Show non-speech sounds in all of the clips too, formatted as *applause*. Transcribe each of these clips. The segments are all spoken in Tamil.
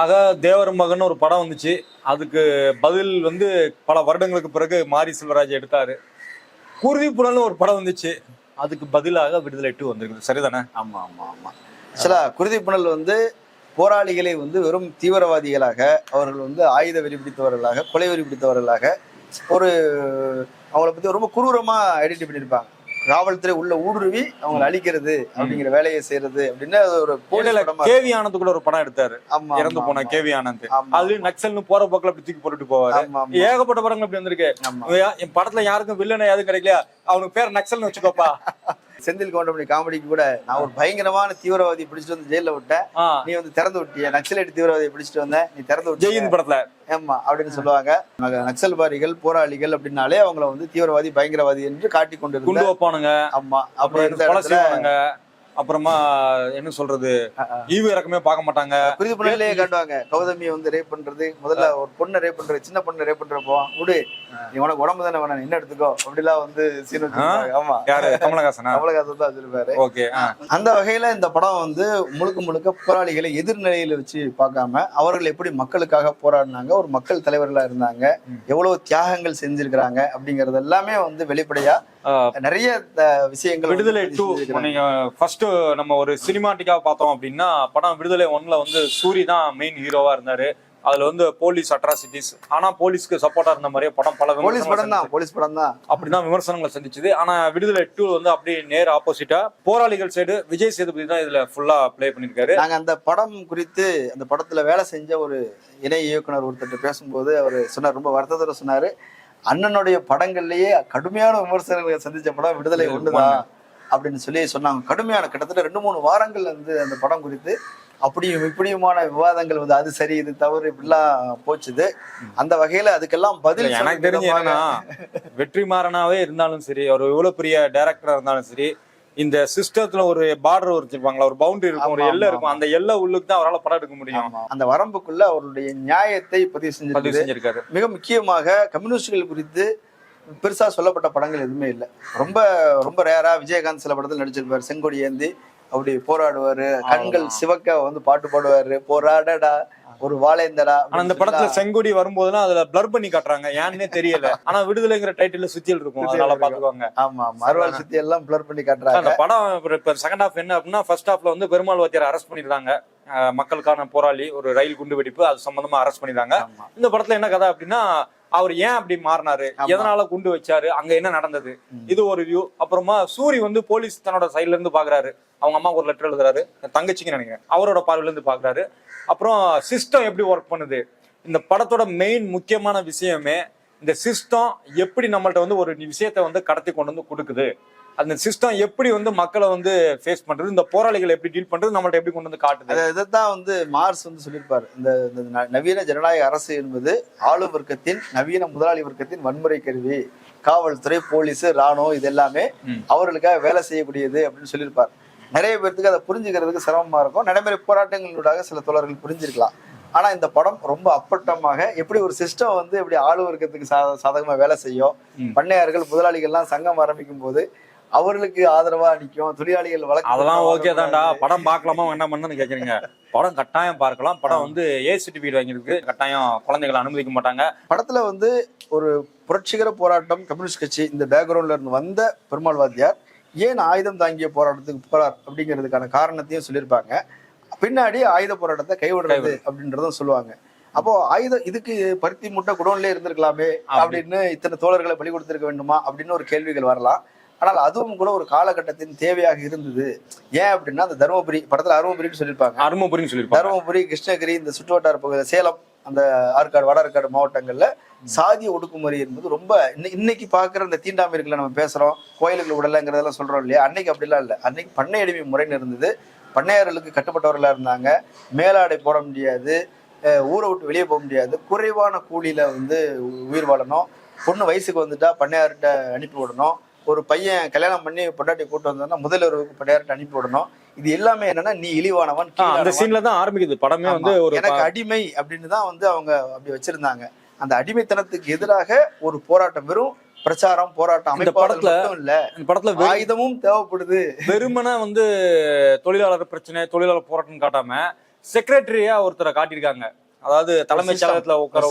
ஆக தேவர் மகன் ஒரு படம் வந்துச்சு. அதுக்கு பதில் வந்து பல வருடங்களுக்கு பிறகு மாரி செல்வராஜ் எடுத்தாரு. குருதி புலன்னு ஒரு படம் வந்துச்சு. அதுக்கு பதிலாக விடுதலை டூ வந்திருக்குது. சரிதானே? ஆமா ஆமா ஆமா. ஆக்சுவலா குருதி புனல் வந்து போராளிகளை வந்து வெறும் தீவிரவாதிகளாக அவர்கள் வந்து ஆயுத வெறி பிடித்தவர்களாக கொலை வெறி பிடித்தவர்களாக ஒரு அவங்கள பத்தி ரொம்ப குரூரமா ஐடென்டி பண்ணியிருப்பாங்க காவல்துறை உள்ள ஊடுருவி அவங்களை அழிக்கிறது அப்படிங்கிற வேலையை செய்யறது அப்படின்னு ஒரு கேவி ஆனந்த் கூட ஒரு படம் எடுத்தாரு. ஆமா இறந்து போன. கேவி ஆனந்த். அது நக்சல்னு போற போக்குல அப்படி தூக்கி போட்டுட்டு போவாரு. ஏகப்பட்ட படங்கள் அப்படி வந்திருக்கு. என் படத்துல யாருக்கும் வில்லனை யாரும் கிடைக்கலையா? அவனுக்கு பேர் நக்சல்னு வச்சுக்கோப்பா. செந்தில் கவுண்டமணி காமெடிக்கு கூட நான் ஒரு பயங்கரமான தீவிரவாதி பிடிச்சிட்டு வந்து ஜெயில விட்டேன். நீ வந்து திறந்து விட்டிய. நக்சலைட் தீவிரவாதியை பிடிச்சிட்டு வந்த நீ திறந்து விட்டிய. ஜெயின் படத்துல. ஆமா அப்படின்னு சொல்லுவாங்க. நக- நக்சல்பாரிகள் போராளிகள் அப்படின்னாலே அவங்கள வந்து தீவிரவாதி பயங்கரவாதி என்று காட்டி கொண்டு வைப்பானுங்க. ஆமா அப்புறம் இடத்துல அப்புறமா என்ன சொல்றது ஈவு இறக்கமே பார்க்க மாட்டாங்க. குறிதி புனலையே காட்டுவாங்க கௌதமியை வந்து ரேப் பண்றது முதல்ல ஒரு பொண்ணை ரேப் பண்றது சின்ன பொண்ணை ரேப் பண்றப்போ விடு நீ உனக்கு உடம்பு தானே வேணாம் என்ன எடுத்துக்கோ அப்படிலாம் வந்து சீன் ஆமா. யாரு? கமலஹாசனா? கமலஹாசன் தான் வச்சிருப்பாரு. ஓகே அந்த வகையில இந்த படம் வந்து முழுக்க முழுக்க போராளிகளை எதிர்நிலையில வச்சு பார்க்காம அவர்கள் எப்படி மக்களுக்காக போராடினாங்க ஒரு மக்கள் தலைவர்களா இருந்தாங்க எவ்வளவு தியாகங்கள் செஞ்சிருக்கிறாங்க அப்படிங்கறது எல்லாமே வந்து வெளிப்படையா நிறைய விஷயங்கள் விடுதலை டூ. நீங்க ஃபர்ஸ்ட் நம்ம ஒரு சினிமாட்டிக்கா பார்த்தோம் அப்படின்னா படம் விடுதலை ஒன்ல வந்து சூரி தான் மெயின் ஹீரோவா இருந்தாரு. அதுல வந்து போலீஸ் அட்ராசிட்டிஸ் ஆனா போலீஸ்க்கு சப்போர்ட்டா இருந்த மாதிரியே படம் பல போலீஸ் படம் தான் போலீஸ் படம் தான். அப்படிதான் விமர்சனங்களை சந்திச்சது. ஆனா விடுதலை டூ வந்து அப்படியே நேர் ஆப்போசிட்டா போராளிகள் சைடு விஜய் சேதுபதி தான் இதுல ஃபுல்லா ப்ளே பண்ணிருக்காரு நாங்க அந்த படம் குறித்து அந்த படத்துல வேலை செஞ்ச ஒரு இணை இயக்குனர் ஒருத்தர் பேசும்போது அவர் சொன்னார் ரொம்ப வருத்தத்தோட சொன்னாரு. அண்ணனுடைய படங்கள்லயே கடுமையான விமர்சனங்களை சந்திச்ச படம் விடுதலை ஒண்ணுதான் அப்படின்னு சொல்லி சொன்னாங்க. கடுமையான கிட்டத்தட்ட ரெண்டு மூணு வாரங்கள் வந்து அந்த படம் குறித்து அப்படியும் இப்படியுமான விவாதங்கள் வந்து அது சரி இது தவறு இப்படிலாம் போச்சுது. அந்த வகையில அதுக்கெல்லாம் பதில் எனக்கு தெரிஞ்சு என்னன்னா வெற்றிமாறனாவே இருந்தாலும் சரி அவர் எவ்வளவு பெரிய டைரக்டரா இருந்தாலும் சரி இந்த சிஸ்டத்துல ஒரு பார்டர் வச்சிருப்பாங்களா? ஒரு பவுண்டரி இருக்கும் ஒரு எல்லை இருக்கும். அந்த எல்லை உள்ளுக்கு தான் அவரால் படம் எடுக்க முடியும். அந்த வரம்புக்குள்ள அவருடைய நியாயத்தை பதிவு பதிவு செஞ்சிருக்கு செஞ்சிருக்காரு. மிக முக்கியமாக கம்யூனிஸ்டுகள் குறித்து பெருசா சொல்லப்பட்ட படங்கள் எதுவுமே இல்லை. ரொம்ப ரொம்ப ரேரா விஜயகாந்த் சில படத்தில் நடிச்சிருப்பாரு. செங்கொடி ஏந்தி அப்படி போராடுவாரு. கண்கள் சிவக்க வந்து பாட்டு பாடுவாரு. போராடடா. ஒரு வாழேந்தடா ஆனா இந்த படத்துல செங்கொடி வரும்போதெல்லாம் அதுல பிளர் பண்ணி காட்டுறாங்க. ஏன்னே தெரியல. *laughs* ஆனா விடுதலைங்கிற டைட்டில்ல சுத்தியல் இருக்கும். அதனால இருக்கும். பாத்துக்குவாங்க. ஆமா அறுவாள் சுத்தி எல்லாம் பிளர் பண்ணி காட்டுறாங்க. அந்த படம் இப்ப- செகண்ட் ஹாஃப் என்ன அப்படின்னா ஃபர்ஸ்ட் ஹாஃப்ல வந்து பெருமாள் வாத்தியார் அரெஸ்ட் பண்ணிருக்காங்க மக்களுக்கான போராளி ஒரு ரயில் குண்டு வெடிப்பு அது சம்பந்தமா அரெஸ்ட் பண்ணிருக்காங்க ஆமா. இந்த படத்துல என்ன கதை அப்படின்னா அவர் ஏன் அப்படி மாறினாரு. எதனால குண்டு வச்சாரு? அங்க என்ன நடந்தது? இது ஒரு வியூ அப்புறமா சூரி வந்து போலீஸ் தன்னோட சைடுல இருந்து பாக்குறாரு. அவங்க அம்மா ஒரு லெட்டர் எழுதுறாரு. தங்கச்சிக்கு நினைக்கிறேன். அவரோட பார்வையில இருந்து பாக்குறாரு அப்புறம் சிஸ்டம் எப்படி ஒர்க் பண்ணுது? இந்த படத்தோட மெயின் முக்கியமான விஷயமே இந்த சிஸ்டம் எப்படி நம்மள்ட்ட வந்து ஒரு விஷயத்தை வந்து கடத்தி கொண்டு வந்து கொடுக்குது? அந்த சிஸ்டம் எப்படி வந்து மக்களை வந்து ஃபேஸ் பண்றது? இந்த போராளிகளை எப்படி டீல் பண்றது? நம்மள்ட்ட எப்படி கொண்டு வந்து காட்டுது? இதைத்தான் வந்து மார்ஸ் வந்து சொல்லியிருப்பாரு. இந்த நவீன ஜனநாயக அரசு என்பது ஆளும் வர்க்கத்தின் நவீன முதலாளி வர்க்கத்தின் வன்முறை கருவி. காவல்துறை போலீஸ் ராணுவம் இது எல்லாமே. அவர்களுக்காக வேலை செய்யக்கூடியது அப்படின்னு சொல்லியிருப்பார். நிறைய பேர்த்துக்கு அதை புரிஞ்சுக்கிறதுக்கு சிரமமா இருக்கும். நடைமுறை போராட்டங்களூடாக சில தோழர்கள் புரிஞ்சிருக்கலாம். ஆனா இந்த படம் ரொம்ப அப்பட்டமாக எப்படி ஒரு சிஸ்டம் வந்து எப்படி ஆளு வர்க்கத்துக்கு சா- சாதகமா வேலை செய்யும். பண்ணையார்கள் முதலாளிகள்லாம் சங்கம் ஆரம்பிக்கும் போது அவர்களுக்கு ஆதரவா நிற்கும் தொழிலாளிகள் வழக்கு அதெல்லாம் ஓகே. தான்டா. படம் பார்க்கலாமா வேண்டாமான்னு கேக்குறீங்க. படம் கட்டாயம் பார்க்கலாம். படம் வந்து ஏ சர்டிபிகேட் வாங்கியிருக்கு. கட்டாயம் குழந்தைகளை அனுமதிக்க மாட்டாங்க. படத்துல வந்து ஒரு புரட்சிகர போராட்டம் கம்யூனிஸ்ட் கட்சி இந்த பேக்ரவுண்ட்ல இருந்து வந்த பெருமாள் வாத்தியார் ஏன் ஆயுதம் தாங்கிய போராட்டத்துக்கு போறார் அப்படிங்கிறதுக்கான காரணத்தையும் சொல்லியிருப்பாங்க. பின்னாடி ஆயுத போராட்டத்தை கைவிடுறது. அப்படின்றதும் சொல்லுவாங்க. அப்போ ஆயுதம் இதுக்கு பருத்தி முட்டை குடோன்லயே இருந்திருக்கலாமே அப்படின்னு இத்தனை தோழர்களை பலி கொடுத்திருக்க வேண்டுமா அப்படின்னு ஒரு கேள்விகள் வரலாம். ஆனால் அதுவும் கூட ஒரு காலகட்டத்தின் தேவையாக இருந்தது. ஏன் அப்படின்னா அந்த தருமபுரி படத்துல அருமபுரின்னு சொல்லியிருப்பாங்க. அருமபுரின்னு சொல்லியிருப்பாங்க. தருமபுரி கிருஷ்ணகிரி இந்த சுற்றுவட்டார பகுதி சேலம் அந்த ஆற்காடு வட ஆற்காடு மாவட்டங்கள்ல சாதிய ஒடுக்குமுறை என்பது ரொம்ப இன்னை- இன்னைக்கு பாக்குற இந்த தீண்டாமை இருக்குல்ல நம்ம பேசுறோம். கோயிலுக்குள்ள விடலைங்கிறதெல்லாம் சொல்றோம் இல்லையா? அன்னைக்கு அப்படிலாம் இல்லை. அன்னைக்கு பண்ணை அடிமை முறைன்னு இருந்தது. பண்ணையார்களுக்கு கட்டுப்பட்டவர்களா இருந்தாங்க. மேலாடை போட முடியாது. ஊரை விட்டு வெளியே போக முடியாது. குறைவான கூலியில வந்து உயிர் வாழணும். பொண்ணு வயசுக்கு வந்துட்டா பண்ணையார்கிட்ட அனுப்பி விடணும். ஒரு பையன் கல்யாணம் பண்ணி பொண்டாட்டி கூட்டு வந்தோம்னா முதல்வருக்கு பண்ணையார்கிட்ட அனுப்பி விடணும். இது எல்லாமே என்னன்னா நீ இழிவானவன் அந்த. சீன்ல தான் ஆரம்பிக்குது படமே. வந்து ஒரு எனக்கு அடிமை அப்படின்னு தான் வந்து அவங்க அப்படி வச்சிருந்தாங்க அந்த அடிமைத்தனத்துக்கு எதிராக ஒரு போராட்டம் வெறும் பிரச்சாரம் போராட்டம் இந்த அமைப்பாளர் படத்துல இல்ல இந்த படத்துல ஆயுதமும் தேவைப்படுது வெறுமனே வந்து தொழிலாளர் பிரச்சனை தொழிலாளர் போராட்டம் காட்டாம செக்ரட்டரியா ஒருத்தரை காட்டியிருக்காங்க அதாவது தலைமைச். செயலகத்துல உட்கார.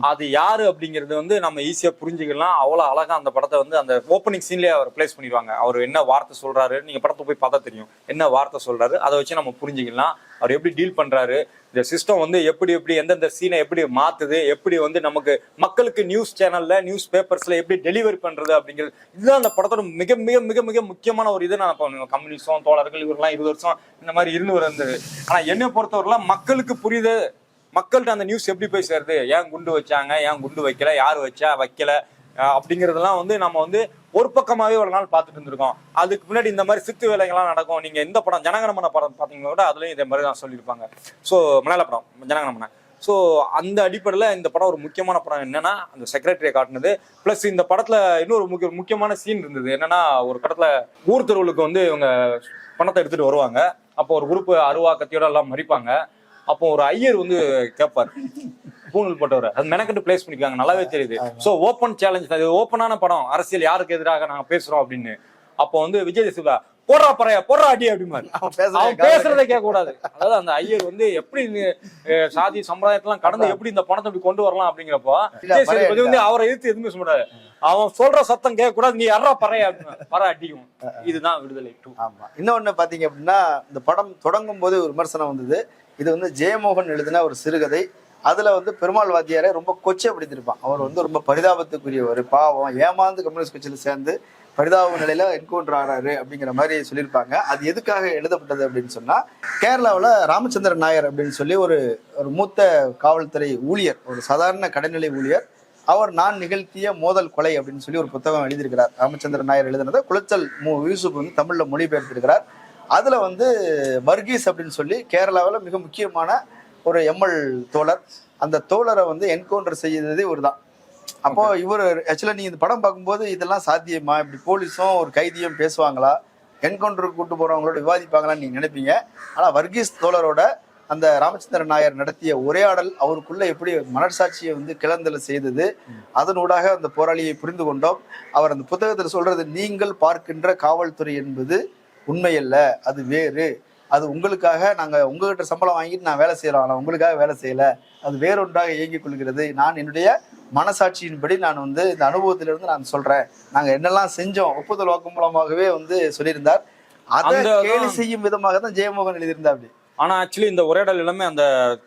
அது யாரு அப்படிங்கிறது வந்து நம்ம ஈஸியா புரிஞ்சுக்கலாம். அவ்வளவு அழகா அந்த படத்தை வந்து அந்த ஓப்பனிங் சீன்லயே அவர் பிளேஸ் பண்ணிடுவாங்க. அவர் என்ன வார்த்தை சொல்றாரு? நீங்க படத்தை போய் பார்த்தா தெரியும். என்ன வார்த்தை சொல்றாரு? அதை வச்சு நம்ம புரிஞ்சுக்கலாம். அவர் எப்படி டீல் பண்றாரு? இந்த சிஸ்டம் வந்து எப்படி எப்படி எந்தெந்த சீனை எப்படி மாத்துது எப்படி வந்து நமக்கு மக்களுக்கு நியூஸ் சேனல்ல நியூஸ் பேப்பர்ஸ்ல எப்படி டெலிவரி பண்றது அப்படிங்கிறது இதுதான் அந்த படத்தோட மிக மிக மிக மிக முக்கியமான ஒரு இது நான் இப்போ கம்யூனிஸ்டம் தோழர்கள் இவரெல்லாம் இருபது வருஷம் இந்த மாதிரி இருந்து வந்தது. ஆனா என்னை பொறுத்தவரைலாம் மக்களுக்கு புரியுது மக்கள்கிட்ட அந்த நியூஸ் எப்படி போய் சேருது? ஏன் குண்டு வச்சாங்க? ஏன் குண்டு வைக்கல? யார் வச்சா? வைக்கல? அப்படிங்கிறதெல்லாம் அப்படிங்கறதெல்லாம் வந்து நம்ம வந்து ஒரு பக்கமாவே ஒரு நாள் பார்த்துட்டு இருந்திருக்கோம். அதுக்கு முன்னாடி இந்த மாதிரி சித்து வேலைகள்லாம் நடக்கும். நீங்க இந்த படம் ஜனகணமன படம் பாத்தீங்கன்னா கூட அதுலயும் இதே மாதிரி தான் சொல்லியிருப்பாங்க. ஸோ மலையாள படம் ஜனகணமன ஸோ அந்த அடிப்படையில் இந்த படம் ஒரு முக்கியமான படம் என்னன்னா அந்த செக்ரட்டரியை காட்டினது. ப்ளஸ் இந்த படத்துல இன்னொரு முக்கிய முக்கியமான சீன் இருந்தது. என்னன்னா ஒரு படத்துல ஊர் தெருவுக்கு வந்து இவங்க பணத்தை எடுத்துட்டு வருவாங்க. அப்போ ஒரு குரூப் அருவா கத்தியோட எல்லாம் மறிப்பாங்க. அப்போ ஒரு ஐயர் வந்து கேட்பார் பூணூல் போட்டவர். அது மெனக்கெட்டு பிளேஸ் பண்ணிருக்காங்க நல்லாவே தெரியுது. சோ ஓப்பன் சேலஞ்ச் அது ஓப்பனான படம். அரசியல் யாருக்கு எதிராக நாங்க பேசுறோம் அப்படின்னு. அப்போ வந்து விஜய் சிவா போடுறா பறைய போடுறா அடி அப்படிமாரு அவன் பேசுறதை கேட்க கூடாது அதாவது அந்த ஐயர் வந்து எப்படி சாதி சம்பிரதாயத்தெல்லாம் கடந்து எப்படி இந்த பணத்தை இப்படி கொண்டு வரலாம் அப்படிங்கிறப்போ விஜய் வந்து அவரை எதிர்த்து எதுவுமே முடியாது அவன் சொல்ற சத்தம் கேட்க கூடாது நீ யாரா பறைய? பற அடிக்கும். இதுதான் விடுதலை டூ. ஆமா. இன்னொன்னு பாத்தீங்க அப்படின்னா இந்த படம் தொடங்கும் போது ஒரு விமர்சனம் வந்தது. இது வந்து ஜெயமோகன் எழுதின ஒரு சிறுகதை. அதுல வந்து பெருமாள் வாத்தியாரை ரொம்ப கொச்சைப்படுத்திருப்பான் அவர் வந்து ரொம்ப பரிதாபத்துக்குரியவர் பாவம். ஏமாந்து கம்யூனிஸ்ட் கட்சியில சேர்ந்து பரிதாப நிலையில என்கவுண்டர் ஆறாரு அப்படிங்கிற மாதிரி சொல்லியிருப்பாங்க. அது எதுக்காக எழுதப்பட்டது அப்படின்னு சொன்னா கேரளாவில் ராமச்சந்திரன் நாயர் அப்படின்னு சொல்லி ஒரு ஒரு மூத்த காவல்துறை ஊழியர் ஒரு சாதாரண கடைநிலை ஊழியர் அவர் நான் நிகழ்த்திய மோதல் கொலை அப்படின்னு சொல்லி ஒரு புத்தகம் எழுதியிருக்கிறார். ராமச்சந்திரன் நாயர் எழுதினதை குளச்சல் மு யூசுப் வந்து தமிழ்ல மொழிபெயர்த்திருக்கிறார். அதுல வந்து வர்கீஸ் அப்படின்னு சொல்லி கேரளாவில் மிக முக்கியமான ஒரு எம்எல் தோழர். அந்த தோழரை வந்து என்கவுண்டர் செய்ததே இவர் தான் அப்போ இவர் ஆக்சுவலாக நீங்க இந்த படம் பார்க்கும்போது இதெல்லாம் சாத்தியமா? இப்படி போலீஸும் ஒரு கைதியும் பேசுவாங்களா? என்கவுண்டருக்கு கூட்டு போறவங்களோட விவாதிப்பாங்களான்னு நீங்க நினைப்பீங்க. ஆனா வர்கீஸ் தோழரோட அந்த ராமச்சந்திரன் நாயர் நடத்திய உரையாடல் அவருக்குள்ள எப்படி மனசாட்சியை வந்து கிளந்தல செய்தது அதனூடாக அந்த போராளியை புரிந்து கொண்டோம். அவர் அந்த புத்தகத்தில் சொல்றது நீங்கள் பார்க்கின்ற காவல்துறை என்பது உண்மையல்ல அது வேறு. அது உங்களுக்காக நாங்க உங்ககிட்ட சம்பளம் வாங்கிட்டு நான் வேலை செய்யலாம் ஆனா உங்களுக்காக வேலை செய்யல. அது வேறொன்றாக இயங்கிக் கொள்கிறது. நான் என்னுடைய மனசாட்சியின்படி நான் வந்து இந்த அனுபவத்திலிருந்து நான் சொல்றேன். நாங்க என்னெல்லாம் செஞ்சோம் ஒப்புதல் வாக்கு மூலமாகவே வந்து சொல்லியிருந்தார். அதை கேலி செய்யும் விதமாக தான் ஜெயமோகன் எழுதியிருந்தா அப்படி ஆனா ஆக்சுவலி இந்த உரையாடல் எல்லாமே அந்த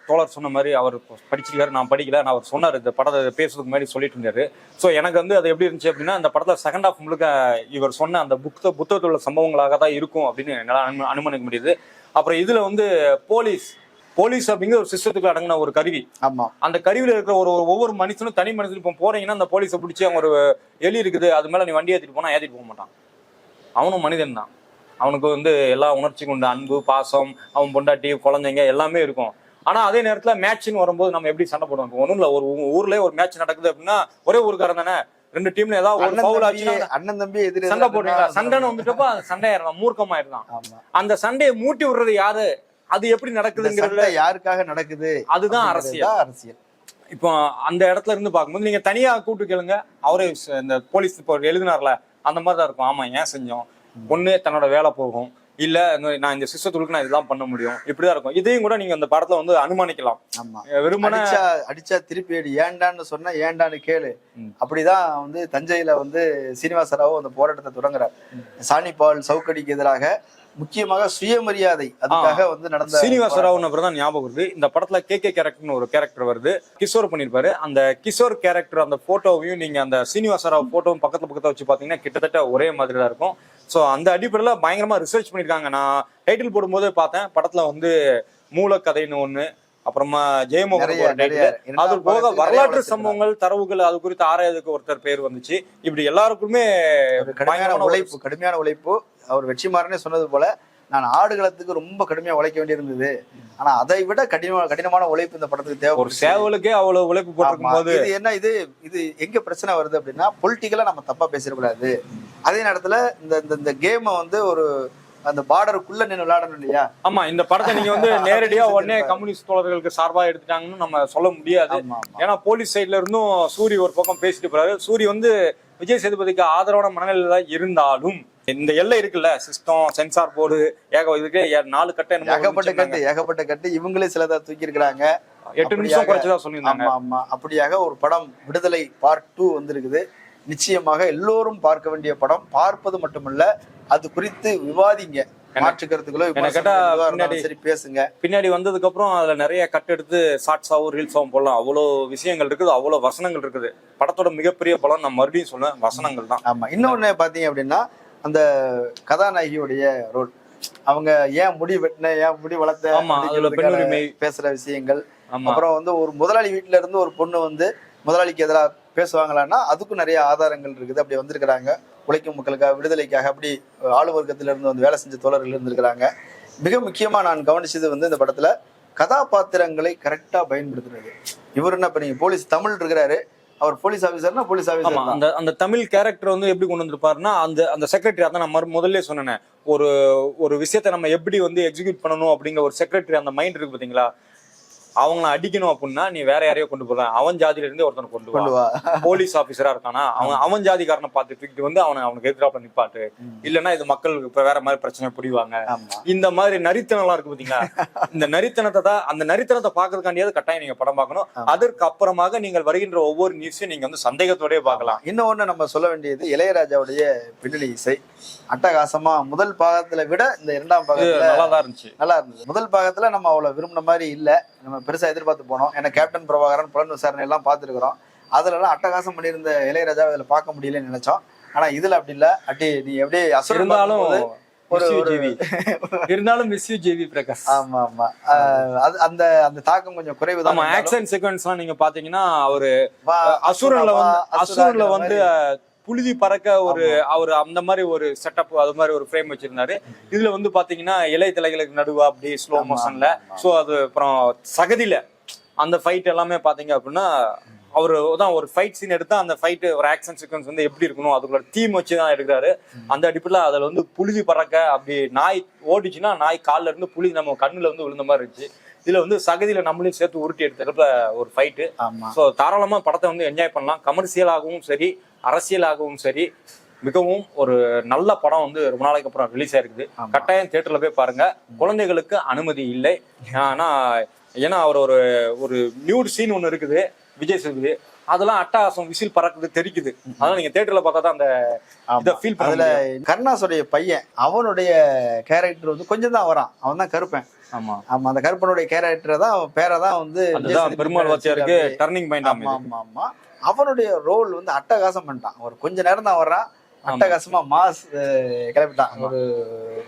தோழர் சொன்ன மாதிரி அவர் படிச்சிருக்காரு நான் படிக்கல. நான் அவர் சொன்னார் இந்த படத்தை பேசுறதுக்கு முன்னாடி சொல்லிட்டு இருந்தாரு. ஸோ எனக்கு வந்து அது எப்படி இருந்துச்சு அப்படின்னா அந்த படத்துல செகண்ட் ஹாஃப் முழுக்க இவர் சொன்ன அந்த புத்த புத்தகத்தில் உள்ள சம்பவங்களாக தான் இருக்கும் அப்படின்னு என்னால் அனு அனுமானிக்க முடியுது. அப்புறம் இதுல வந்து போலீஸ் போலீஸ் அப்படிங்கிற ஒரு சிஸ்டத்துக்கு அடங்கின ஒரு கருவி. ஆமா. அந்த கருவியில் இருக்கிற ஒரு ஒரு ஒவ்வொரு மனுஷனும் தனி மனுஷனும் இப்போ போறீங்கன்னா அந்த போலீஸை பிடிச்சி அவங்க ஒரு எலி இருக்குது அது மேல நீ வண்டி ஏற்றிட்டு போனா ஏற்றிட்டு போக மாட்டான். அவனும் மனிதன் தான் அவனுக்கு வந்து எல்லா உணர்ச்சிக்கும் உண்டு. அன்பு பாசம் அவன் பொண்டாட்டி குழந்தைங்க எல்லாமே இருக்கும். ஆனா அதே நேரத்துல மேட்ச்னு வரும்போது நம்ம எப்படி சண்டை போடுவோம்? ஒன்றும் இல்லை. ஒரு ஊ- ஊர்லயே ஒரு மேட்ச் நடக்குது அப்படின்னா ஒரே ஊருக்காரன் தானே? ரெண்டு டீம்ல ஏதாவது ஒரு ஃபவுல் ஆச்சுன்னா அண்ணன் தம்பி எதிரி சண்டை போடுறீங்களா சண்டைன்னு வந்துட்டப்போ அது சண்டையாயிரலாம். மூர்க்கமாயிடலாம் ஆமா. அந்த சண்டையை மூட்டி விடுறது யாரு? அது எப்படி நடக்குதுங்கிறதுல யாருக்காக நடக்குது? அதுதான் அரசியல். அரசியல். இப்போ அந்த இடத்துல இருந்து பார்க்கும்போது நீங்க தனியா கூட்டு கேளுங்க. அவரே இந்த போலீஸ் இப்போ எழுதினார்ல அந்த மாதிரி தான் இருக்கும். ஆமா ஏன் செஞ்சோம்? ஒண்ணு தன்னோட வேலை போகும். இல்ல நான் இந்த சிஸ்டத்துக்கு நான் இதெல்லாம் பண்ண முடியும். இப்படிதான் இருக்கும். இதையும் கூட நீங்க அந்த படத்துல வந்து அனுமானிக்கலாம். ஆமா. வெறுமனே அடிச்சா அடிச்சா திருப்பி அடி ஏண்டான்னு சொன்னா ஏண்டான்னு கேளு. அப்படிதான் வந்து தஞ்சையில வந்து சீனிவாச ராவ் அந்த போராட்டத்தை தொடங்குறார். சாணி பால் சவுக்கடிக்கு எதிராக முக்கியமாக சுயமரியாதை அதுக்காக வந்து நடந்த சீனிவாச ராவ் அப்புறம் தான் ஞாபகம் வருது. இந்த படத்துல கே கே கேரக்டர்னு ஒரு கேரக்டர் வருது. கிஷோர் பண்ணிருப்பாரு அந்த கிஷோர் கேரக்டர் அந்த போட்டோவையும் நீங்க அந்த சீனிவாச ராவ் போட்டோவும் பக்கத்துல பக்கத்துல வச்சு பாத்தீங்கன்னா கிட்டத்தட்ட ஒரே மாதிரி தான் இருக்கும். ஸோ அந்த அடிப்படையில் பயங்கரமா ரிசர்ச் பண்ணிருக்காங்க நான் டைட்டில் போடும்போது பார்த்தேன். படத்துல வந்து மூலக்கதைன்னு ஒண்ணு அப்புறமா ஜெயமோகன் அது போக வரலாற்று. சம்பவங்கள் தரவுகள் அது குறித்து ஆராயதுக்கு ஒருத்தர் பேர் வந்துச்சு. இப்படி எல்லாருக்குமே கடுமையான உழைப்பு கடுமையான உழைப்பு. அவர் வெற்றிமாறனே சொன்னது போல நான் ஆடுகளத்துக்கு ரொம்ப கடுமையா உழைக்க வேண்டியிருந்தது. ஆனா அதை விட கடினமான கடினமான உழைப்பு இந்த படத்துக்கு ஒரு தேவை சேவலுக்கே அவ்வளவு உழைப்பு போட்டிருக்கும் இது என்ன இது இது எங்க பிரச்சனை வருது அப்படின்னா பொலிட்டிக்கலா நம்ம தப்பா பேசிடக்கூடாது. அதே நேரத்துல இந்த இந்த- கேமை வந்து ஒரு அந்த பார்டருக்குள்ள நின்று விளையாடணும் இல்லையா? ஆமா இந்த படத்தை நீங்க வந்து *laughs* நேரடியா உடனே கம்யூனிஸ்ட் தோழர்களுக்கு சார்பா எடுத்துட்டாங்கன்னு நம்ம சொல்ல முடியாது. ஏன்னா போலீஸ் சைடுல இருந்தும் சூரி ஒரு பக்கம் பேசிட்டு போறாரு. சூரி வந்து விஜய் சேதுபதிக்கு ஆதரவான மனநிலையில இருந்தாலும் இந்த எல்லை இருக்குல்ல சிஸ்டம் சென்சார் போர்டு ஏக இதுக்கு நாலு கட்டை ஏகப்பட்ட. கட்டு ஏகப்பட்ட கட்டு. இவங்களே சிலதை தூக்கி இருக்கிறாங்க எட்டு நிமிஷம் குறைச்சதா சொல்லியிருந்தாங்க. ஆமா ஆமா. அப்படியாக ஒரு படம் விடுதலை பார்ட் டூ வந்திருக்குது. நிச்சயமாக எல்லோரும் பார்க்க வேண்டிய படம். பார்ப்பது மட்டுமல்ல அது குறித்து விவாதிங்க. பின்னாடி- சரி பேசுங்க. பின்னாடி வந்ததுக்கு அப்புறம் அதுல நிறைய கட் எடுத்து ஷார்ட்ஸாவும் ரீல்ஸாவும் போடலாம். அவ்வளோ விஷயங்கள் இருக்குது அவ்வளோ வசனங்கள் இருக்குது. படத்தோட மிகப்பெரிய பலம் நான் மறுபடியும் சொல்லுவேன் வசனங்கள் தான். ஆமா. இன்னொன்னு பாத்தீங்க அப்படின்னா அந்த கதாநாயகியுடைய ரோல் அவங்க ஏன் முடி வெட்டின ஏன் முடி வளர்த்த. பேசுற விஷயங்கள். அப்புறம் வந்து ஒரு முதலாளி வீட்டுல இருந்து ஒரு பொண்ணு வந்து முதலாளிக்கு எதிராக பேசுவாங்களான்னா அதுக்கும் நிறைய ஆதாரங்கள் இருக்குது. அப்படி வந்திருக்கிறாங்க. உழைக்கும் மக்களுக்காக விடுதலைக்காக அப்படி ஆளு வர்க்கத்துல இருந்து வந்து வேலை செஞ்ச தோழர்கள் இருந்திருக்கிறாங்க. மிக முக்கியமா நான் கவனிச்சது வந்து இந்த படத்துல கதாபாத்திரங்களை கரெக்டா பயன்படுத்துறது. இவர் என்ன இப்ப போலீஸ் தமிழ் இருக்கிறாரு. அவர் போலீஸ் ஆபீசர்னா போலீஸ் தான். அந்த அந்த தமிழ் கேரக்டர் வந்து எப்படி கொண்டு வந்திருப்பாருன்னா அந்த அந்த செக்ரட்டரி அதான் நான் முதல்ல சொன்னேன். ஒரு ஒரு விஷயத்த நம்ம எப்படி வந்து எக்ஸிக்யூட் பண்ணணும் அப்படிங்கிற ஒரு செக்ரட்டரி அந்த மைண்ட் இருக்கு பாத்தீங்களா? அவங்கள அடிக்கணும் அப்படின்னா நீ வேற யாரையோ கொண்டு போறேன் அவன் ஜாதியில இருந்து ஒருத்தனை கொண்டு வா. போலீஸ் ஆபீசரா இருக்கானா? அவன் அவன் ஜாதிக்காரனை பார்த்து தூக்கிட்டு வந்து அவனை அவனுக்கு எதிராக நிப்பாட்டு. இல்லைன்னா இது மக்களுக்கு இப்ப வேற மாதிரி பிரச்சனை புரிவாங்க. இந்த மாதிரி நரித்தனம்லாம் இருக்கு பாத்தீங்களா? *laughs* இந்த நரித்தனத்தை தான் அந்த நரித்தனத்தை பாக்குறதுக்காண்டியாவது கட்டாயம் நீங்க படம் பார்க்கணும். அதற்கு அப்புறமாக நீங்கள் வருகின்ற ஒவ்வொரு நியூஸையும் நீங்க வந்து சந்தேகத்தோடய பார்க்கலாம். இன்னொன்னு நம்ம சொல்ல வேண்டியது இளையராஜாவுடைய பின்னணி இசை. அட்டகாசமா முதல் பாகத்துல விட இந்த இரண்டாம் பாகத்துல நல்லா தான் இருந்துச்சு. நல்லா இருந்தது முதல் பாகத்துல நம்ம அவ்வளவு விரும்பின மாதிரி இல்ல. நம்ம பெருசா எதிர்பார்த்து போனோம். ஏன்னா கேப்டன் பிரபாகரன் புலன் விசாரணை எல்லாம் பார்த்துருக்கிறோம். அதுல எல்லாம் அட்டகாசம் பண்ணியிருந்த இளையராஜா இதுல பார்க்க முடியலன்னு நினைச்சோம். ஆனா இதுல அப்படி இல்ல. அட்டி நீ அசுரன் இருந்தாலும் ஒரு ஜிவி *laughs* இருந்தாலும் மிஸ் யூ ஜிவி பிரகாஷ். ஆமா ஆமா. அது அந்த அந்த தாக்கம் கொஞ்சம் ஆமா இருந்தாலும். ஆக்ஷன் சீக்வன்ஸ்லாம் நீங்க பாத்தீங்கன்னா அவரு அசுரன்ல வந்து அசுரன்ல வந்து. புழுதி பறக்க ஒரு அவர் அந்த மாதிரி ஒரு செட்டப் அது மாதிரி ஒரு ஃப்ரேம் வச்சிருந்தாரு. இதுல வந்து பாத்தீங்கன்னா இலை தலைகளுக்கு நடுவா அப்படி ஸ்லோ மோஷன்ல. சோ அது அப்புறம் சகதியில அந்த ஃபைட் எல்லாமே பாத்தீங்க அப்படின்னா அவரு தான் ஒரு ஃபைட் சீன் எடுத்தா அந்த ஃபைட் ஒரு ஆக்ஷன் சீக்வன்ஸ் வந்து எப்படி இருக்கணும் அதுக்குள்ள தீம் வச்சு தான் எடுக்கிறாரு. அந்த அடிப்படையில் அதுல வந்து புழுதி பறக்க அப்படி நாய் ஓடிச்சுன்னா நாய் கால்ல இருந்து புழுதி நம்ம கண்ணுல வந்து விழுந்த மாதிரி இருந்துச்சு. இதுல வந்து சகதியில நம்மளையும் சேர்த்து உருட்டி எடுத்த ஒரு ஃபைட்டு ஸோ தாராளமா படத்தை வந்து என்ஜாய் பண்ணலாம். கமர்ஷியலாகவும் சரி அரசியலாகவும் சரி மிகவும் ஒரு நல்ல படம் வந்து ரொம்ப நாளைக்கு அப்புறம் ரிலீஸ் ஆயிருக்குது. கட்டாயம் தியேட்டர்ல போய் பாருங்க. குழந்தைகளுக்கு அனுமதி இல்லை. ஆனா ஏன்னா அவர் ஒரு ஒரு நியூட் சீன் ஒன்று இருக்குது. விஜய் சேதுபதி அதெல்லாம் அட்டகாசம் விசில் பறக்குது தெரிக்குது. அதெல்லாம் நீங்க தியேட்டர்ல பார்த்தா தான் அந்த இதை. ஃபீல் பண்ண அதுல முடியும். கருணாசுடைய பையன் அவனுடைய கேரக்டர் வந்து கொஞ்சம் தான் வரான் அவன் தான் கருப்பன். ஆமா. ஆமா அந்த கருப்பனுடைய கேரக்டர் தான் பேரை தான் வந்து பெருமாள் வாத்தியாருக்கு டர்னிங் பாயிண்ட் ஆமா ஆமா ஆமா. அவனுடைய ரோல் வந்து அட்டகாசம் பண்ணிட்டான். ஒரு கொஞ்ச நேரம் தான் வர்றான். அட்டகாசமா மாஸ் கிளப்பிட்டான் ஒரு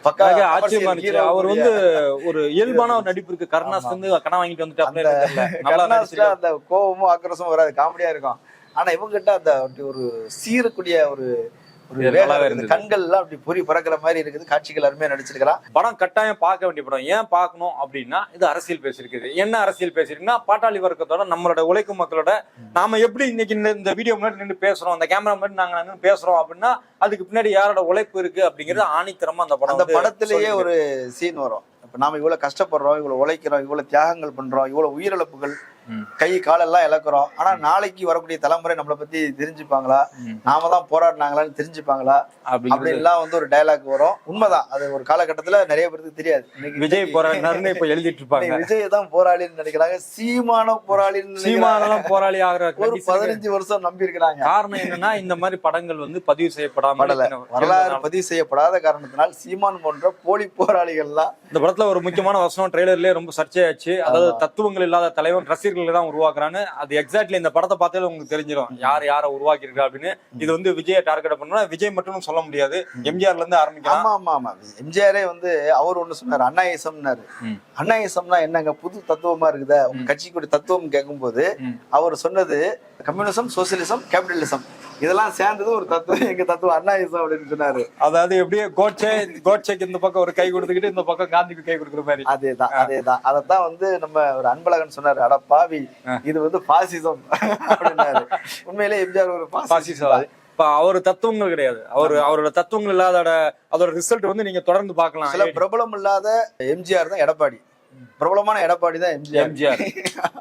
பக்கா எனக்கு commercial ஆச்சரியமா இருந்துச்சு அவர் வந்து ஒரு இயல்பான ஒரு நடிப்பு இருக்கு. கருணாஸ் வந்து கடன் வாங்கிட்டு வந்துட்டு கருணாஸ்ல. அந்த கோவமும் ஆக்ரோஷமும் வராது. காமெடியா இருக்கும். ஆனா இவங்க கிட்ட அந்த ஒரு சீரக்கூடிய ஒரு ஒரு இது வேகம் நல்லாவே இருக்குது. இருந்தது. கண்கள் எல்லாம் அப்படி பொறி பறக்கிற மாதிரி இருக்குது காட்சிகள் அருமையா நடிச்சிருக்கிறான் படம் கட்டாயம் பார்க்க வேண்டிய படம் ஏன் பார்க்கணும் அப்படின்னா இது அரசியல் பேசியிருக்குது என்ன அரசியல் பேசியிருக்குன்னா பாட்டாளி வர்க்கத்தோட நம்மளோட உழைக்கும் மக்களோட நாம எப்படி இன்னைக்கு இந்த- வீடியோ முன்னாடி நின்று பேசுறோம் அந்த கேமரா முன்னாடி நாங்க நின்று பேசுறோம் அப்படின்னா அதுக்கு பின்னாடி யாரோட உழைப்பு இருக்கு அப்படிங்கறது ஆணித்தரமா அந்த படம் அந்த படத்திலேயே. ஒரு சீன் வரும் இப்ப நாம இவ்வளவு கஷ்டப்படுறோம் இவ்வளவு உழைக்கிறோம் இவ்வளவு தியாகங்கள் பண்றோம் இவ்வளவு உயிரிழப்புகள். கை காலெல்லாம் இழக்கிறோம். ஆனா நாளைக்கு வரக்கூடிய தலைமுறை நம்மளை பத்தி தெரிஞ்சுப்பாங்களா. நாம தான் போராடினாங்களான்னு தெரிஞ்சுப்பாங்களா? அப்படின்லாம் வந்து ஒரு டயலாக் வரும். உண்மைதான். அது ஒரு காலகட்டத்துல நிறைய பேருக்கு தெரியாது. விஜய் போராடினாருன்னு இப்ப எழுதிட்டு இருப்பாங்க. விஜய் தான் போராளின்னு நினைக்கிறாங்க. சீமான போராளின்னு நினைக்கிறாங்க. சீமானெல்லாம் போராளி ஆகிற ஒரு பதினஞ்சு வருஷம் நம்பி இருக்கிறாங்க. காரணம் என்னன்னா இந்த மாதிரி படங்கள் வந்து பதிவு செய்யப்படாம படல. இத்தனை- வரலாறு பதிவு செய்யப்படாத காரணத்தினால் சீமான் போன்ற போலி போராளிகள்லாம் இந்த படத்துல ஒரு முக்கியமான வசனம் ட்ரெய்லர்லயே ரொம்ப சர்ச்சையாச்சு. அதாவது தத்துவங்கள் இல்லாத தலைவன் ரசிகர்கள் தான் உருவாக்குறான்னு அது எக்ஸாக்ட்லி இந்த படத்தை பார்த்தாலே உங்களுக்கு தெரிஞ்சிடும் யார் யாரை உருவாக்கியிருக்கா அப்படின்னு. இது வந்து விஜயை டார்கெட் பண்ணா விஜய் மட்டும் சொல்ல முடியாது. எம்ஜிஆர்ல இருந்து ஆரம்பிக்கலாம். ஆமா ஆமா ஆமா. எம்ஜிஆரே வந்து அவர் ஒண்ணு சொன்னாரு அண்ணாயிசம்னாரு. அண்ணாயிசம்னா என்னங்க புது தத்துவமா இருக்குதா? உங்க கட்சிக்குடைய தத்துவம் கேட்கும்போது. அவர் சொன்னது கம்யூனிசம் சோசியலிசம் கேபிட்டலிசம். இதெல்லாம் சேர்ந்தது ஒரு தத்துவம். எங்க தத்துவம் அண்ணாயிசம் அப்படின்னு சொன்னாரு. அதாவது எப்படியே கோட்சே கோட்சேக்கு இந்த பக்கம் ஒரு கை கொடுத்துக்கிட்டு இந்த பக்கம் காந்திக்கு கை கொடுக்குற மாதிரி. அதேதான் அதேதான். அதத்தான் வந்து நம்ம ஒரு அன்பழகன் சொன்னாரு. அட பாவி இது வந்து பாசிசம் அப்படின்னாரு. உண்மையிலே எம்ஜிஆர் ஒரு பாசிசம். இப்ப அவர் தத்துவங்கள் கிடையாது. அவர் அவரோட தத்துவங்கள் இல்லாத அதோட ரிசல்ட் வந்து நீங்க தொடர்ந்து பார்க்கலாம். சில பிரபலம் இல்லாத எம்ஜிஆர் தான் எடப்பாடி. பிரபலமான எடப்பாடி தான் எம்ஜிஆர். எம்ஜிஆர்.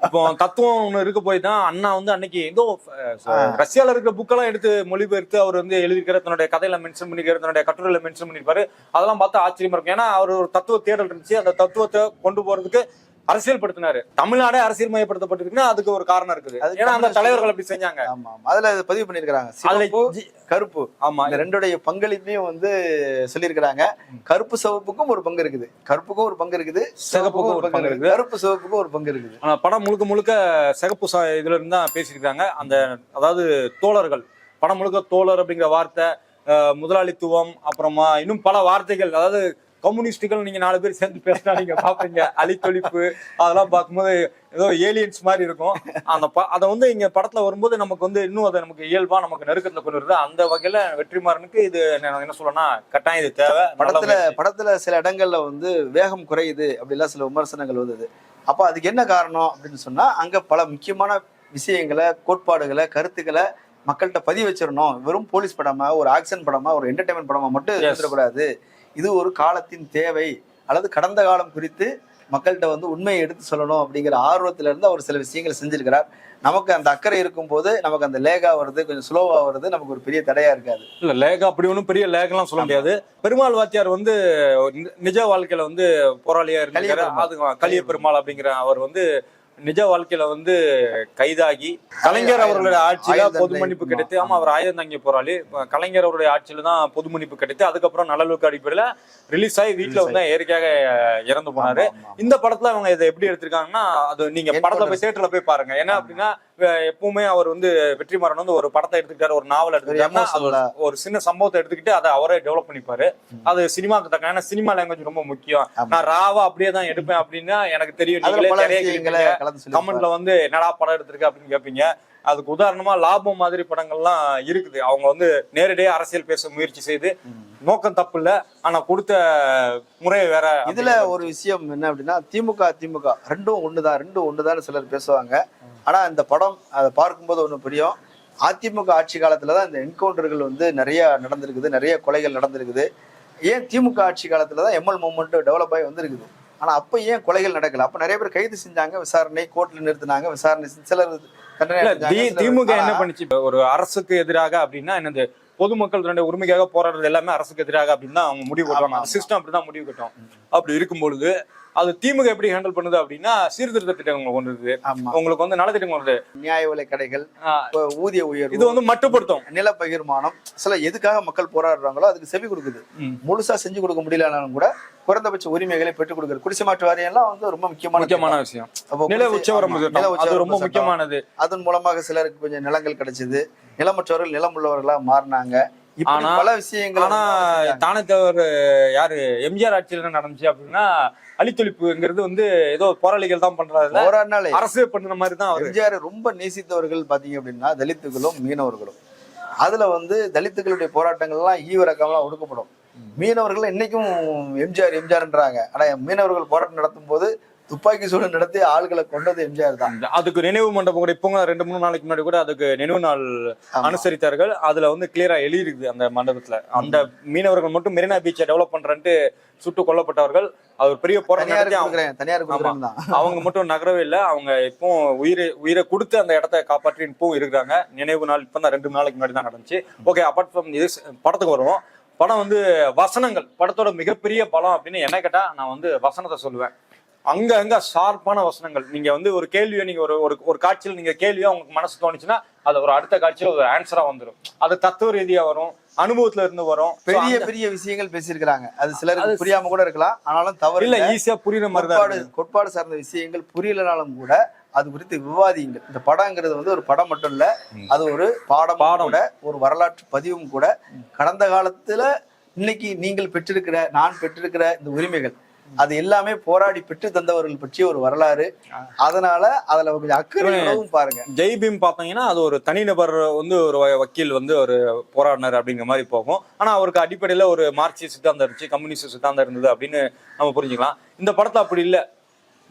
இப்போ தத்துவம் ஒண்ணு இருக்க போய் தான் அண்ணா வந்து அன்னைக்கு ஏதோ ரஷ்யால இருக்கிற புக்கெல்லாம் எடுத்து மொழிபெயர்த்து அவர் வந்து எழுதிக்கிற தன்னுடைய கதையில மென்ஷன் பண்ணிக்கிற தன்னுடைய கட்டுரையில மென்ஷன் பண்ணிருப்பாரு அதெல்லாம் பார்த்தா ஆச்சரியமா இருக்கும். ஏன்னா அவர் ஒரு தத்துவ தேடல் இருந்துச்சு. அந்த தத்துவத்தை கொண்டு போறதுக்கு அரசியல் படுத்தினாரு தமிழ்நாடே அரசியல் மயப்படுத்தப்பட்டிருக்குன்னா அதுக்கு ஒரு காரணம் இருக்குது. ஏன்னா அந்த தலைவர்கள் அப்படி செஞ்சாங்க. ஆமா அதுல பதிவு ஜி- கருப்பு. ஆமா. இந்த ரெண்டுடைய பங்களிப்பையும் வந்து சொல்லியிருக்கிறாங்க. கருப்பு சிவப்புக்கும் ஒரு பங்கு இருக்குது. கருப்புக்கும் ஒரு பங்கு இருக்குது. சிவப்புக்கும் ஒரு பங்கு இருக்குது. கருப்பு சிவப்புக்கும் ஒரு பங்கு இருக்குது. ஆனா படம் முழுக்க முழுக்க சிகப்பு இதுல இருந்து தான் பேசியிருக்காங்க அந்த அதாவது தோழர்கள். படம் முழுக்க தோழர் அப்படிங்கிற வார்த்தை முதலாளித்துவம் அப்புறமா இன்னும் பல வார்த்தைகள் அதாவது கம்யூனிஸ்டுகள் நீங்க நாலு பேர் சேர்ந்து பேசினா நீங்க பாப்பீங்க. அழித்தொழிப்பு அதெல்லாம் பார்க்கும்போது ஏதோ ஏலியன்ஸ் மாதிரி இருக்கும். அந்த அதை வந்து இங்க படத்துல வரும்போது நமக்கு வந்து இன்னும் அதை நமக்கு இயல்பா நமக்கு நெருக்கத்துல கொண்டு வருது. அந்த வகையில வெற்றிமாறனுக்கு இது என்ன சொல்லணும்னா கட்டாயம் இது தேவை. படத்துல. படத்துல சில இடங்கள்ல வந்து வேகம் குறையுது அப்படிலாம் சில விமர்சனங்கள் வந்தது அப்ப அதுக்கு என்ன காரணம் அப்படின்னு சொன்னா அங்க பல முக்கியமான விஷயங்களை கோட்பாடுகளை கருத்துக்களை மக்கள்கிட்ட பதிவு வச்சிடணும். வெறும் போலீஸ் படமா ஒரு ஆக்ஷன் படமா ஒரு என்டர்டைன்மெண்ட் படமா மட்டும் Yes. இது ஒரு காலத்தின் தேவை அல்லது கடந்த காலம் குறித்து மக்கள்கிட்ட வந்து உண்மையை எடுத்து சொல்லணும் அப்படிங்கிற ஆர்வத்துல இருந்து அவர் சில விஷயங்களை செஞ்சிருக்கிறார். நமக்கு அந்த அக்கறை இருக்கும்போது நமக்கு அந்த லேகா வருது கொஞ்சம் ஸ்லோவா வருது நமக்கு ஒரு பெரிய தடையா இருக்காது. இல்ல லேக் அப்படி ஒண்ணும் பெரிய லேக்லாம் சொல்ல முடியாது. பெருமாள் வாத்தியார் வந்து நிஜ வாழ்க்கையில வந்து போராளியா இருக்காரு கலிய பெருமாள் அப்படிங்கிற அவர் வந்து நிஜ வாழ்க்கையில வந்து கைதாகி கலைஞர் அவர்களுடைய ஆட்சியில பொது. மன்னிப்பு கிடைத்து ஆமா அவர் ஆயுதம் தாங்கிய போராளி கலைஞர் அவருடைய ஆட்சியில தான் பொது மன்னிப்பு கிடைத்து அதுக்கப்புறம் நல்லலுக்கு அடிப்படையில ரிலீஸ் ஆகி வீட்டுல வந்து இயற்கையாக இறந்து போனாரு. இந்த படத்துல அவங்க இதை எப்படி எடுத்திருக்காங்கன்னா அது நீங்க. படத்துல போய் தேட்டர்ல போய் பாருங்க ஏன்னா அப்படின்னா எப்பவுமே அவர் வந்து வெற்றிமாறன் வந்து ஒரு படத்தை எடுத்துக்கிட்டாரு ஒரு நாவல் எடுத்துக்கிட்டாருன்னா ஒரு- சின்ன சம்பவத்தை எடுத்துக்கிட்டு அதை அவரே டெவலப் பண்ணிப்பாரு. அது சினிமாக்கு தக்க ஏன்னா சினிமா லாங்குவேஜ் ரொம்ப முக்கியம். நான் ராவா அப்படியே தான் எடுப்பேன் அப்படின்னா எனக்கு தெரியும் கமெண்ட்ல வந்து என்னடா படம் எடுத்திருக்க அப்படின்னு கேட்பீங்க அதுக்கு உதாரணமா லாபம் மாதிரி படங்கள்லாம் இருக்குது. அவங்க வந்து நேரடியா அரசியல் பேச முயற்சி செய்து நோக்கம் தப்பு இல்ல ஆனா கொடுத்த முறை வேற இதுல ஒரு விஷயம் என்ன அப்படின்னா திமுக திமுக ரெண்டும் ஒண்ணுதான் ரெண்டும் ஒண்ணுதான் சிலர் பேசுவாங்க. ஆனா இந்த படம் அதை பார்க்கும்போது ஒண்ணு புரியும். அதிமுக ஆட்சி காலத்துல தான் இந்த என்கவுண்டர்கள் வந்து நிறைய நடந்திருக்குது நிறைய கொலைகள் நடந்திருக்குது. ஏன் திமுக ஆட்சி காலத்துல தான் எம்எல் மூமெண்ட் டெவலப் ஆகி வந்திருக்குது? ஆனா அப்ப ஏன் கொலைகள் நடக்கல? அப்ப நிறைய பேர் கைது செஞ்சாங்க விசாரணை கோர்ட்ல நிறுத்தினாங்க விசாரணை சிலர் திமுக என்ன பண்ணுச்சு? ஒரு அரசுக்கு எதிராக அப்படின்னா என்னது பொதுமக்கள் தன்னுடைய உரிமைக்காக போராடுறது எல்லாமே அரசுக்கு எதிராக அப்படின்னு தான் அவங்க முடிவு கட்டுவாங்க. சிஸ்டம் அப்படிதான் முடிவு கட்டும். அப்படி இருக்கும் பொழுது அது திமுக எப்படி ஹேண்டில் பண்ணுது அப்படின்னா சீர்திருத்த திட்டங்கள் கொண்டு வருது உங்களுக்கு வந்து நலத்திட்டங்கள் வருது நியாய விலை கடைகள் ஊதிய உயர்வு இது வந்து மட்டுப்படுத்தும். நில பகிர்மானம் சில எதுக்காக மக்கள் போராடுறாங்களோ அதுக்கு செவி கொடுக்குது. முழுசா செஞ்சு கொடுக்க முடியலனாலும் கூட குறைந்தபட்ச உரிமைகளை பெற்றுக் கொடுக்குறது குடிசை மாற்று வாரியம் எல்லாம் வந்து ரொம்ப முக்கியமான முக்கியமான விஷயம். நில குடிசை- உச்சவரம் ஆமா, திட்டம். நில அது உச்சவரம்பு ரொம்ப. முக்கியமானது. அதன் மூலமாக சிலருக்கு கொஞ்சம் நிலங்கள் கிடைச்சது. நிலமற்றவர்கள் நிலம் உள்ளவர்களா மாறினாங்க. ஆனா- பல விஷயங்கள் ஆனா தானே தவிர யாரு? எம்ஜிஆர் ஆட்சியில் நடந்துச்சு அப்படின்னா அழித்தொழிப்புங்கிறது வந்து ஏதோ போராளிகள் தான் பண்றதுல போராடினாலே. அரசு பண்ணுன மாதிரி தான் எம்ஜிஆர் ரொம்ப நேசித்தவர்கள் பாத்தீங்க அப்படின்னா தலித்துகளும் மீனவர்களும். அதுல வந்து தலித்துகளுடைய போராட்டங்கள் எல்லாம் ஈவிரக்கம்லாம் ஒடுக்கப்படும். மீனவர்கள் இன்னைக்கும் எம்ஜிஆர் எம்ஜிஆர்ன்றாங்க. ஆனா மீனவர்கள் போராட்டம் நடத்தும் போது துப்பாக்கி சூடு நடத்தி ஆள்களை கொண்டது எம்ஜிஆர் தான். அதுக்கு நினைவு மண்டபம் கூட இப்போ ரெண்டு மூணு நாளைக்கு முன்னாடி கூட அதுக்கு நினைவு நாள். அனுசரித்தார்கள். அதுல வந்து கிளியரா எழுதிருக்குது அந்த மண்டபத்துல. அந்த மீனவர்கள் மட்டும் மெரினா பீச்சை டெவலப் பண்றேன்ட்டு சுட்டு கொல்லப்பட்டவர்கள். அது ஒரு பெரிய போராட்டம் தனியார் அவங்க- மட்டும் நகரவே இல்லை. அவங்க இப்போ உயிரை உயிரை கொடுத்து அந்த இடத்த காப்பாற்றி இப்பவும் இருக்கிறாங்க. நினைவு நாள் இப்போ தான் ரெண்டு நாளைக்கு முன்னாடி தான் நடந்துச்சு. ஓகே அப்பார்ட் ஃப்ரம் இது படத்துக்கு வருவோம். படம் வந்து வசனங்கள் படத்தோட மிகப்பெரிய பலம் அப்படின்னு என்ன கேட்டா நான் வந்து வசனத்தை சொல்லுவேன். அங்க அங்க ஷார்ப்பான வசனங்கள். நீங்க வந்து ஒரு கேள்வியை நீங்க ஒரு ஒரு ஒரு காட்சியில் நீங்க கேள்வியா உங்களுக்கு மனசு தோணுச்சுன்னா அது ஒரு அடுத்த காட்சியில ஒரு ஆன்சரா வந்துடும் அது தத்துவ ரீதியா வரும் அனுபவத்துல இருந்து வரும். பெரிய பெரிய விஷயங்கள் பேசியிருக்கிறாங்க. அது சிலருக்கு அது- புரியாம கூட இருக்கலாம். ஆனாலும் தவறு இல்ல. ஈஸியா புரியுற மாதிரி தான் கோட்பாடு சார்ந்த விஷயங்கள் புரியலனாலும் கூட அது குறித்து விவாதியுங்கள். இந்த படங்கிறது வந்து ஒரு படம் மட்டும் இல்ல அது ஒரு பாடம் பாடம். கூட ஒரு வரலாற்று பதிவும் கூட. கடந்த காலத்துல இன்னைக்கு நீங்கள் பெற்றிருக்கிற நான் பெற்றிருக்கிற இந்த உரிமைகள் அது எல்லாமே போராடி பெற்று தந்தவர்கள் பற்றிய ஒரு வரலாறு. அதனால அதுல கொஞ்சம் அக்கறையோடவும் பாருங்க. ஜெய் பீம் பார்த்தீங்கன்னா அது ஒரு தனிநபர் வந்து ஒரு வக்கீல் வந்து ஒரு போராடினார் அப்படிங்கிற மாதிரி போகும். ஆனா அவருக்கு அடிப்படையில ஒரு மார்க்சிய சித்தாந்தம் இருந்துச்சு கம்யூனிஸ்ட் சித்தாந்தம் இருந்தது அப்படின்னு நம்ம புரிஞ்சுக்கலாம். இந்த படத்துல அப்படி இல்ல.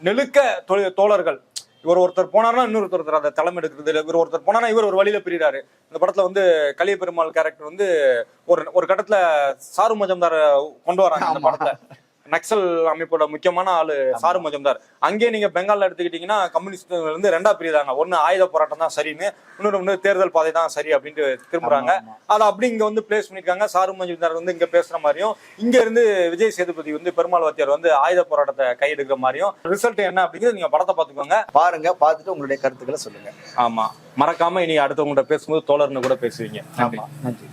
நெழுக்க தோழர்கள் இவர் ஒருத்தர் போனார்னா இன்னொருத்தர் அதை தலைமை எடுக்கிறது இல்ல. இவர் ஒருத்தர் போனார்னா இவர் ஒரு வழியில பிரிறாரு. இந்த படத்துல வந்து கலிய பெருமாள் கேரக்டர் வந்து ஒரு ஒரு கட்டத்துல சாரு மஜம்தார கொண்டு வராங்க ஆமா. படத்துல. நக்சல் அமைப்போட முக்கியமான ஆளு சாரு மஜும்தார். அங்கே நீங்க பெங்கால்ல எடுத்துக்கிட்டீங்கன்னா கம்யூனிஸ்ட் வந்து ரெண்டா பிரியுதாங்க ஒண்ணு ஆயுத போராட்டம் தான் சரின்னு இன்னொரு வந்து தேர்தல் பாதை தான் சரி அப்படின்ட்டு திரும்புறாங்க. அதை அப்படி இங்க வந்து பிளேஸ் பண்ணிருக்காங்க சாரு மஜும்தார் வந்து இங்க பேசுற மாதிரியும் இங்க இருந்து விஜய் சேதுபதி வந்து பெருமாள் வாத்தியார் வந்து ஆயுத போராட்டத்தை கையெடுக்கிற மாதிரியும் ரிசல்ட் என்ன அப்படிங்கிறது நீங்க படத்தை பாத்துக்கோங்க பாருங்க பார்த்துட்டு உங்களுடைய கருத்துக்களை சொல்லுங்க. ஆமா. மறக்காம இனி அடுத்தவங்கள்ட்ட பேசும்போது தோழர்னு கூட பேசுவீங்க. ஆமா நன்றி.